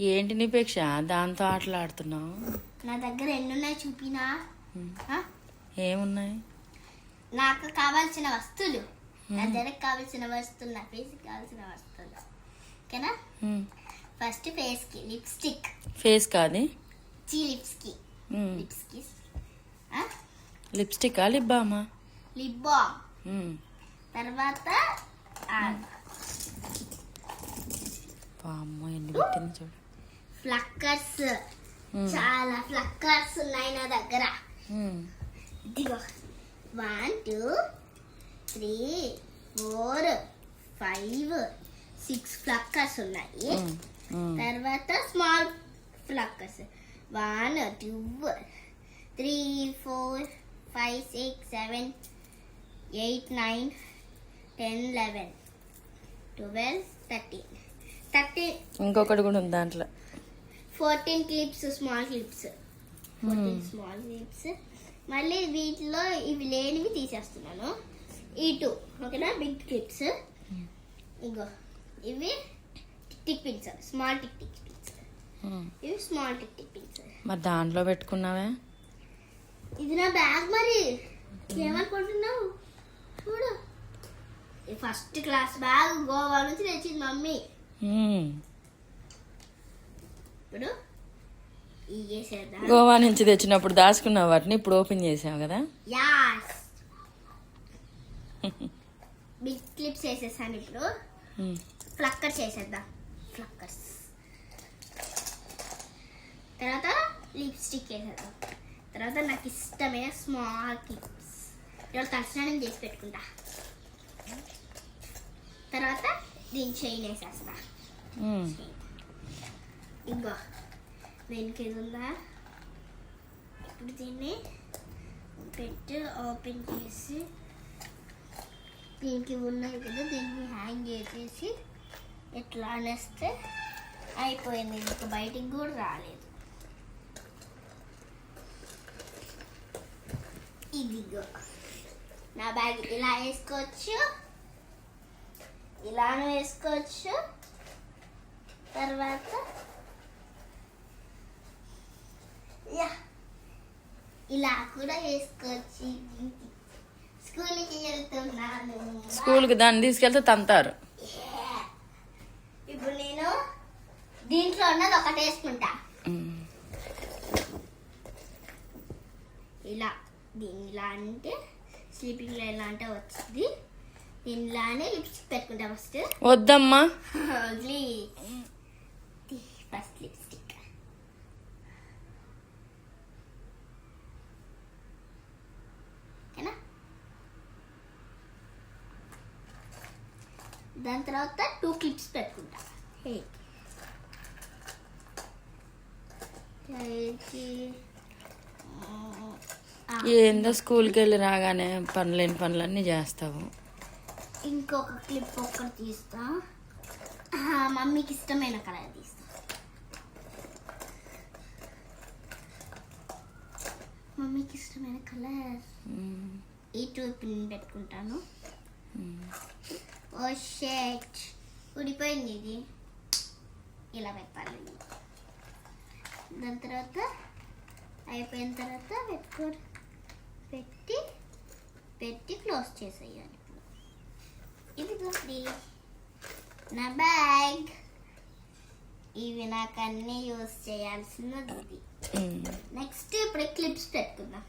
ఏంటి నిపేక్ష దాంతో ఆటలాడుతున్నావు. నా దగ్గర ఎన్ని ఉన్నాయి చూపినా? ఏమున్నాయి? నాకు కావాల్సిన వస్తువులు. నా దగ్గర కావాల్సిన వస్తువులు నా ఫేస్ కావాల్సిన వస్తువులు. ఓకేనా. ఫస్ట్ ఫేస్కి లిప్స్టిక్ ఫేస్ కాది? చీ లిప్స్కి. లిప్స్కి లిప్స్టికా లిప్ బామా లిప్ బామ్. తర్వాత ఎన్ని పెట్టింది చూడు. ఫ్లక్కర్స్. చాలా ఫ్లక్కర్స్ ఉన్నాయి నా దగ్గర. ఇదిగో one two three four five six ఫ్లక్కర్స్ ఉన్నాయి. తర్వాత small ఫ్లక్కర్స్ one two three four five six seven eight nine ten eleven twelve thirteen thirteen ఇంకొకటి కూడా ఉంది దాంట్లో. Fourteen clips small clips fourteen small clips మళ్ళీ వీటిలో ఇవి లేనివి తీసేస్తున్నాను. ఈ టూ ఓకేనా? బిగ్ క్లిప్స్ ఇంకో ఇవి tick pins small tick tick pins. ఇవి స్మాల్ టిక్ టిక్ పిన్స్ మరి దాంట్లో పెట్టుకున్నావే? ఇది నా బ్యాగ్ మరి. ఏమనుకుంటున్నావు? చూడు. ఫస్ట్ క్లాస్ బ్యాగ్ గోవా నుంచి తెచ్చింది మమ్మీ. ఉమ్. ఇప్పుడు గోవా నుంచి తెచ్చినప్పుడు దాచుకున్నావు వాటిని ఇప్పుడు ఓపెన్ చేసావు కదా? యాస్ బిగ్ క్లిప్స్ వేసేసాను ఇప్పుడు. ఉమ్. ఫ్లక్కర్ చేసేద్దాం. ఫ్లక్కర్స్ తర్వాత లిప్స్టిక్ వేసేద్దాం తర్వాత నాకు ఇష్టమైన స్మాల్ క్లిప్స్ ఇవాళ తలస్నానం చేసి పెట్టుకుంటా. తర్వాత దీని చైన్ వేసేస్తా. ఉమ్. ఇంకో దీనికి ఉందా ఇప్పుడు దీన్ని పెట్టి ఓపెన్ చేసి దీనికి ఉన్నాయి కదా దీన్ని హ్యాంగ్ చేసేసి ఇట్లా అనేస్తే అయిపోయింది ఇంకా బయటికి కూడా రాలేదు ఇదిగో నా బ్యాగ్ ఇలా వేసుకోవచ్చు ఇలానే వేసుకోవచ్చు తర్వాత ఇలా కూడా వేసుకోవచ్చు స్కూల్కి వెళ్తున్నాను. స్కూల్కి దాన్ని తీసుకెళ్తే తంతారు. ఇప్పుడు నేను దీంట్లో ఉన్నది ఒకటి వేసుకుంటా. ఇలా దీన్ని ఇలా అంటే స్లీపింగ్లో ఎలా అంటే వచ్చింది దీనిలానే లిప్స్టిక్ పెట్టుకుంటా ఫస్ట్ వద్దమ్మా. ఫస్ట్ లిప్స్టిక్ ఓకేనా దాని తర్వాత టూ క్లిప్స్ పెట్టుకుంటా. ఏందో స్కూల్కి వెళ్ళి రాగానే పనులేని పనులన్నీ చేస్తావు. ఇంకొక క్లిప్ ఒక్కటి తీస్తా. మమ్మీకి ఇష్టమైన కలర్ తీస్తా. మమ్మీకి ఇష్టమైన కలర్. ఈ టూ పిన్ పెట్టుకుంటాను. ఓ షేట్. ఊడిపోయింది ఇది. ఇలా పెట్టాలి. దాని తర్వాత అయిపోయిన తర్వాత పెట్టుకో పెట్టి పెట్టి క్లోజ్ చేసేయాలి ఇదిగోండి నా బ్యాగ్. ఇవి నాకు అన్నీ యూజ్ చేయాల్సినది ఇది. నెక్స్ట్ ఇప్పుడు క్లిప్స్ పెట్టుకుందాం.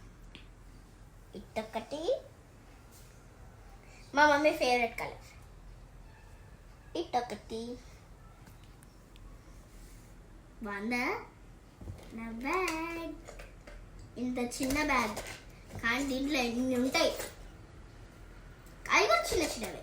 ఇటొకటి మా మమ్మీ ఫేవరెట్ కలర్ ఇటొకటి. బాగుందా? నా బ్యాగ్ ఇంత చిన్న బ్యాగ్ కానీ దీంట్లో ఎన్ని ఉంటాయి? అవి కూడా చిన్న చిన్నవి.